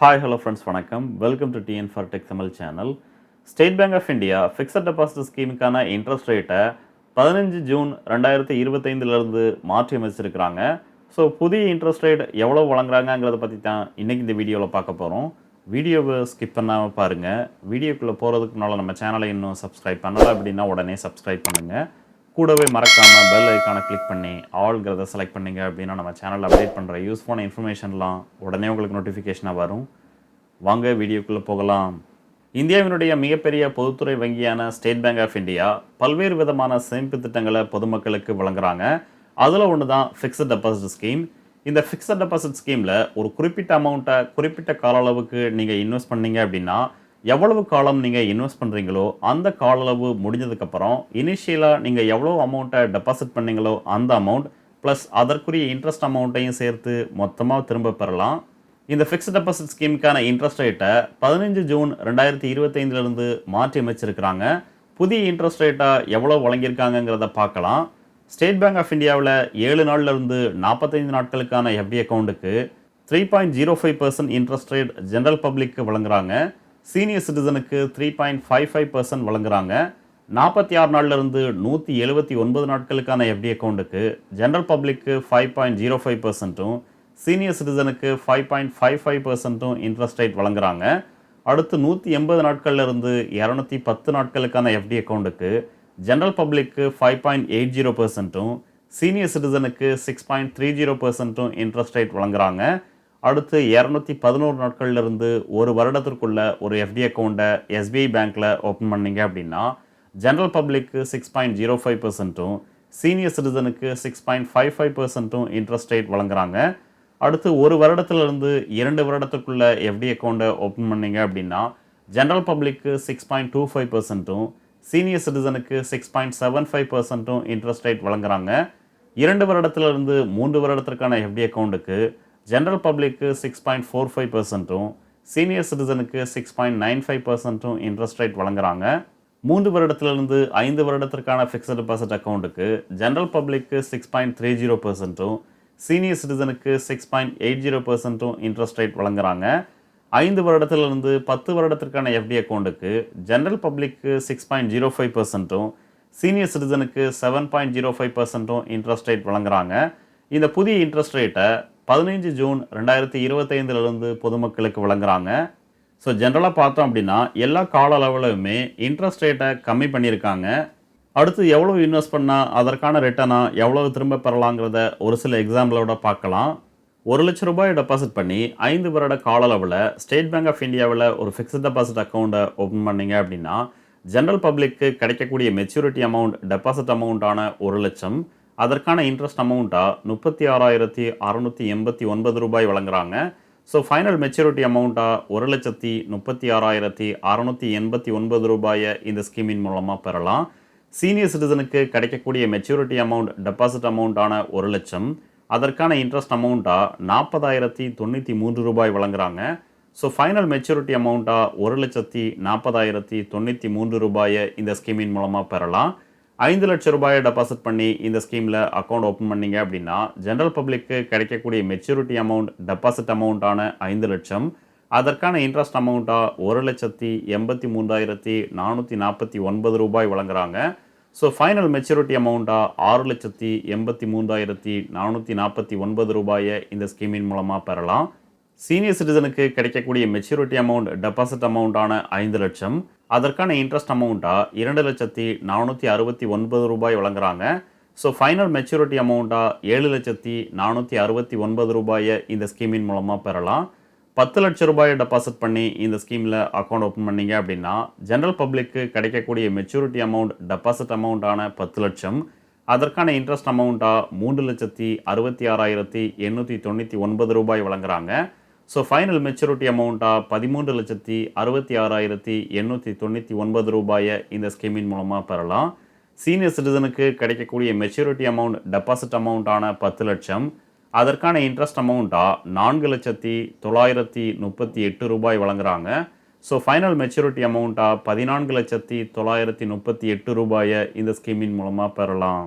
Hi hello friends வணக்கம். Welcome to TN for tech Tamil channel State Bank of India fixed deposit ஸ்கீமுக்கான interest ரேட்டை பதினஞ்சு June ரெண்டாயிரத்தி இருபத்தைந்துலேருந்து மாற்றி அமைச்சிருக்கிறாங்க. ஸோ புதிய இன்ட்ரெஸ்ட் ரேட் எவ்வளோ வழங்குறாங்கங்கிறத பற்றி தான் இன்றைக்கி இந்த வீடியோவில் பார்க்க போகிறோம் வீடியோவை ஸ்கிப் பண்ணாமல் பாருங்கள் வீடியோக்குள்ளே போகிறதுக்கு முன்னால் நம்ம சேனலை இன்னும் சப்ஸ்கிரைப் பண்ணலை அப்படின்னா உடனே சப்ஸ்கிரைப் பண்ணுங்கள் கூடவே மறக்காமல் பெல் ஐக்கானை கிளிக் பண்ணி ஆல்ங்கிறத செலக்ட் பண்ணிங்க அப்படின்னா நம்ம சேனலில் அப்டேட் பண்ணுற யூஸ்ஃபுல்லான இன்ஃபர்மேஷன்லாம் உடனே உங்களுக்கு நோட்டிஃபிகேஷனாக வரும். வாங்க வீடியோக்குள்ளே போகலாம். இந்தியாவினுடைய மிகப்பெரிய பொதுத்துறை வங்கியான ஸ்டேட் பேங்க் ஆஃப் இந்தியா பல்வேறு விதமான சேமிப்பு திட்டங்களை பொதுமக்களுக்கு வழங்குறாங்க. அதில் ஒன்று தான் ஃபிக்ஸட் டெபாசிட் ஸ்கீம் இந்த ஃபிக்ஸட் டெபாசிட் ஸ்கீமில் ஒரு குறிப்பிட்ட அமௌண்ட்டை குறிப்பிட்ட கால அளவுக்கு நீங்கள் இன்வெஸ்ட் பண்ணீங்க அப்படின்னா எவ்வளவு காலம் நீங்கள் இன்வெஸ்ட் பண்ணுறீங்களோ அந்த கால அளவு முடிஞ்சதுக்கப்புறம் இனிஷியலாக நீங்கள் எவ்வளோ அமௌண்ட்டை டெபாசிட் பண்ணீங்களோ அந்த அமௌண்ட் ப்ளஸ் அதற்குரிய இன்ட்ரெஸ்ட் அமௌண்ட்டையும் சேர்த்து மொத்தமாக திரும்ப பெறலாம். இந்த ஃபிக்ஸ்ட் டெபாசிட் ஸ்கீமுக்கான இன்ட்ரெஸ்ட் ரேட்டை பதினஞ்சு ஜூன் ரெண்டாயிரத்தி இருபத்தைந்துலேருந்து மாற்றி அமைச்சிருக்கிறாங்க புதிய இன்ட்ரெஸ்ட் ரேட்டாக எவ்வளோ வழங்கியிருக்காங்கங்கிறத பார்க்கலாம். ஸ்டேட் பேங்க் ஆஃப் இந்தியாவில் ஏழு நாள்லேருந்து நாற்பத்தைந்து நாட்களுக்கான எஃப்டி அக்கௌண்ட்டுக்கு three point zero five percent interest rate general பப்ளிக்கு வழங்குறாங்க. Senior சிட்டிசனுக்கு three point five five percent வழங்குறாங்க. நாற்பத்தி ஆறு நாள்லேருந்து நூற்றி எழுபத்தி ஒன்பது நாட்களுக்கான எஃப்டி அக்கௌண்ட்டுக்கு ஜென்ரல் பப்ளிக்கு ஃபைவ் பாயிண்ட் ஜீரோ ஃபைவ் பர்சன்ட்டும் சீனியர் சிட்டிசனுக்கு ஃபைவ் பாயிண்ட் ஃபைவ் ஃபைவ் பர்சன்ட்டும் இன்ட்ரெஸ்ட் ரேட் வழங்குறாங்க. அடுத்து நூற்றி எண்பது நாட்கள்லேருந்து இரநூத்தி பத்து நாட்களுக்கான எஃப்டி அக்கௌண்ட்டுக்கு ஜென்ரல் பப்ளிக்கு ஃபைவ் பாயிண்ட் எயிட் ஜீரோ பர்சன்ட்டும் சீனியர் சிட்டிசனுக்கு சிக்ஸ் பாயிண்ட் த்ரீ ஜீரோ பர்சன்ட்டும் இன்ட்ரெஸ்ட் ரேட் வழங்குறாங்க. அடுத்து இரநூத்தி பதினோரு நாட்கள்ல இருந்து ஒரு வருடத்திற்குள்ள ஒரு எஃப்டி அக்கௌண்ட்டை எஸ்பிஐ பேங்க்கில் ஓப்பன் பண்ணீங்க அப்படின்னா ஜென்ரல் பப்ளிக்கு சிக்ஸ் பாயிண்ட் ஜீரோ ஃபைவ் பர்சன்ட்டும் சீனியர் சிட்டிசனுக்கு சிக்ஸ் பாயிண்ட் ஃபைவ் ஃபைவ் பர்சன்ட்டும் இன்ட்ரெஸ்ட் ரேட் வழங்குறாங்க. அடுத்து ஒரு வருடத்திலிருந்து இரண்டு வருடத்துக்குள்ள எஃப்டி அக்கௌண்ட்டை ஓப்பன் பண்ணீங்க அப்படின்னா ஜென்ரல் பப்ளிக்கு சிக்ஸ் பாயிண்ட் டூ ஃபைவ் பர்சன்ட்டும் சீனியர் சிட்டிசனுக்கு சிக்ஸ் பாயிண்ட் செவன் ஃபைவ் பர்சன்ட்டும் இன்ட்ரெஸ்ட் ரேட் வழங்குறாங்க. இரண்டு வருடத்திலிருந்து மூன்று வருடத்திற்கான எஃப்டி அக்கௌண்ட்டுக்கு ஜென்ரல் பப்ளிக்கு சிக்ஸ் பாயிண்ட் ஃபோர் ஃபைவ் பர்சன்ட்டும் சீனியர் சிட்டிசனுக்கு சிக்ஸ் பாயிண்ட் நைன் ஃபைவ் பர்சன்ட்டும் இன்ட்ரெஸ்ட் ரேட் வழங்குறாங்க. மூன்று வருடத்திலிருந்து ஐந்து வருடத்திற்கான ஃபிக்ஸட் டெபாசிட் அக்கௌண்ட்டுக்கு ஜென்ரல் பப்ளிக்கு சிக்ஸ் பாயிண்ட் த்ரீ ஜீரோ பர்சன்ட்டும் சீனியர் சிட்டிசனுக்கு சிக்ஸ் பாயிண்ட் எயிட் ஜீரோ பர்சன்ட்டும் இன்ட்ரெஸ்ட் ரேட் வழங்குறாங்க. ஐந்து வருடத்திலிருந்து பத்து வருடத்திற்கான எஃப்டி அக்கௌண்ட்டுக்கு ஜென்ரல் பப்ளிக்கு சிக்ஸ் பாயிண்ட் ஜீரோ ஃபைவ் பர்சன்ட்டும் சீனியர் சிட்டிசனுக்கு செவன் பாயிண்ட் ஜீரோ ஃபைவ் பர்சன்ட்டும் இன்ட்ரெஸ்ட் ரேட் வழங்குறாங்க. இந்த புதிய இன்ட்ரெஸ்ட் ரேட்டை பதினைஞ்சு ஜூன் ரெண்டாயிரத்தி இருபத்தைந்துலேருந்து பொதுமக்களுக்கு வழங்குறாங்க. ஸோ ஜென்ரலாக பார்த்தோம் அப்படின்னா எல்லா கால அளவுலையுமே இன்ட்ரெஸ்ட் ரேட்டை கம்மி பண்ணியிருக்காங்க. அடுத்து எவ்வளோ இன்வெஸ்ட் பண்ணால் அதற்கான ரிட்டர்னாக எவ்வளோ திரும்ப பெறலாங்கிறத ஒரு சில எக்ஸாம்பிளோட பார்க்கலாம். ஒரு லட்ச ரூபாய் டெபாசிட் பண்ணி ஐந்து வருட கால அளவில் ஸ்டேட் பேங்க் ஆஃப் இந்தியாவில் ஒரு ஃபிக்ஸ்ட் டெபாசிட் அக்கௌண்ட்டை ஓப்பன் பண்ணீங்க அப்படின்னா ஜென்ரல் பப்ளிக்கு கிடைக்கக்கூடிய மெச்சூரிட்டி அமௌண்ட் டெபாசிட் அமௌண்ட்டான ஒரு லட்சம். அதற்கான இன்ட்ரெஸ்ட் அமௌண்ட்டாக முப்பத்தி ஆறாயிரத்தி அறநூற்றி எண்பத்தி ஒன்பது ரூபாய் வழங்குறாங்க. ஸோ ஃபைனல் மெச்சூரிட்டி அமௌண்ட்டாக ஒரு லட்சத்தி முப்பத்தி ஆறாயிரத்தி அறநூற்றி எண்பத்தி ஒன்பது ரூபாயை இந்த ஸ்கீமின் மூலமாக பெறலாம். சீனியர் சிட்டிசனுக்கு கிடைக்கக்கூடிய மெச்சூரிட்டி அமௌண்ட் டெபாசிட் அமௌண்ட்டான ஒரு லட்சம். அதற்கான இன்ட்ரெஸ்ட் அமௌண்ட்டாக நாற்பதாயிரத்தி தொண்ணூற்றி மூன்று ரூபாய் வழங்குறாங்க. ஸோ ஃபைனல் மெச்சூரிட்டி அமௌண்ட்டாக ஒரு லட்சத்தி நாற்பதாயிரத்தி தொண்ணூற்றி மூன்று ரூபாயை இந்த ஸ்கீமின் மூலமாக பெறலாம். ஐந்து லட்சம் ரூபாயை டெபாசிட் பண்ணி இந்த ஸ்கீமில் அக்கௌண்ட் ஓப்பன் பண்ணீங்க அப்படின்னா ஜென்ரல் பப்ளிக்கு கிடைக்கக்கூடிய மெச்சூரிட்டி அமௌண்ட் டெபாசிட் அமௌண்ட்டான ஐந்து லட்சம். அதற்கான இன்ட்ரெஸ்ட் அமௌண்ட்டாக ஒரு லட்சத்தி எண்பத்தி மூன்றாயிரத்தி நானூற்றி நாற்பத்தி ஒன்பது ரூபாய் வழங்குறாங்க. ஸோ ஃபைனல் மெச்சூரிட்டி அமௌண்ட்டாக ஆறு லட்சத்தி எண்பத்தி மூன்றாயிரத்தி நானூற்றி நாற்பத்தி ஒன்பது ரூபாயை இந்த ஸ்கீமின் மூலமாக பெறலாம். சீனியர் சிட்டிசனுக்கு கிடைக்கக்கூடிய மெச்சூரிட்டி அமௌண்ட் டெபாசிட் அமௌண்ட்டான ஐந்து லட்சம். அதற்கான இன்ட்ரெஸ்ட் அமௌண்ட்டாக இரண்டு லட்சத்தி நானூற்றி அறுபத்தி ஒன்பது ரூபாய் வழங்குறாங்க. ஸோ ஃபைனல் மெச்சூரிட்டி அமௌண்ட்டாக ஏழு லட்சத்தி நானூற்றி அறுபத்தி ஒன்பது ரூபாயை இந்த ஸ்கீமின் மூலமாக பெறலாம். பத்து லட்ச ரூபாயை டெபாசிட் பண்ணி இந்த ஸ்கீமில் அக்கௌண்ட் ஓப்பன் பண்ணீங்க அப்படின்னா ஜென்ரல் பப்ளிக்கு கிடைக்கக்கூடிய மெச்சூரிட்டி அமௌண்ட் டெபாசிட் அமௌண்ட்டான பத்து லட்சம். அதற்கான இன்ட்ரெஸ்ட் அமௌண்ட்டாக மூன்று லட்சத்தி அறுபத்தி ஆறாயிரத்தி எண்ணூற்றி தொண்ணூற்றி ஒன்பது ரூபாய் வழங்குறாங்க. ஸோ ஃபைனல் மெச்சூரிட்டி அமௌண்ட்டாக பதிமூன்று லட்சத்தி அறுபத்தி ஆறாயிரத்தி எண்ணூற்றி தொண்ணூற்றி ஒன்பது ரூபாயை இந்த ஸ்கீமின் மூலமாக பெறலாம். சீனியர் சிட்டிசனுக்கு கிடைக்கக்கூடிய மெச்சூரிட்டி அமௌண்ட் டெபாசிட் அமௌண்ட்டான பத்து லட்சம். அதற்கான இன்ட்ரெஸ்ட் அமௌண்ட்டாக நான்கு லட்சத்தி தொள்ளாயிரத்தி முப்பத்தி எட்டு ரூபாய் வழங்குகிறாங்க ஸோ ஃபைனல் மெச்சூரிட்டி அமௌண்ட்டாக பதினான்கு லட்சத்தி தொள்ளாயிரத்தி முப்பத்தி எட்டு ரூபாயை இந்த ஸ்கீமின் மூலமாக பெறலாம்.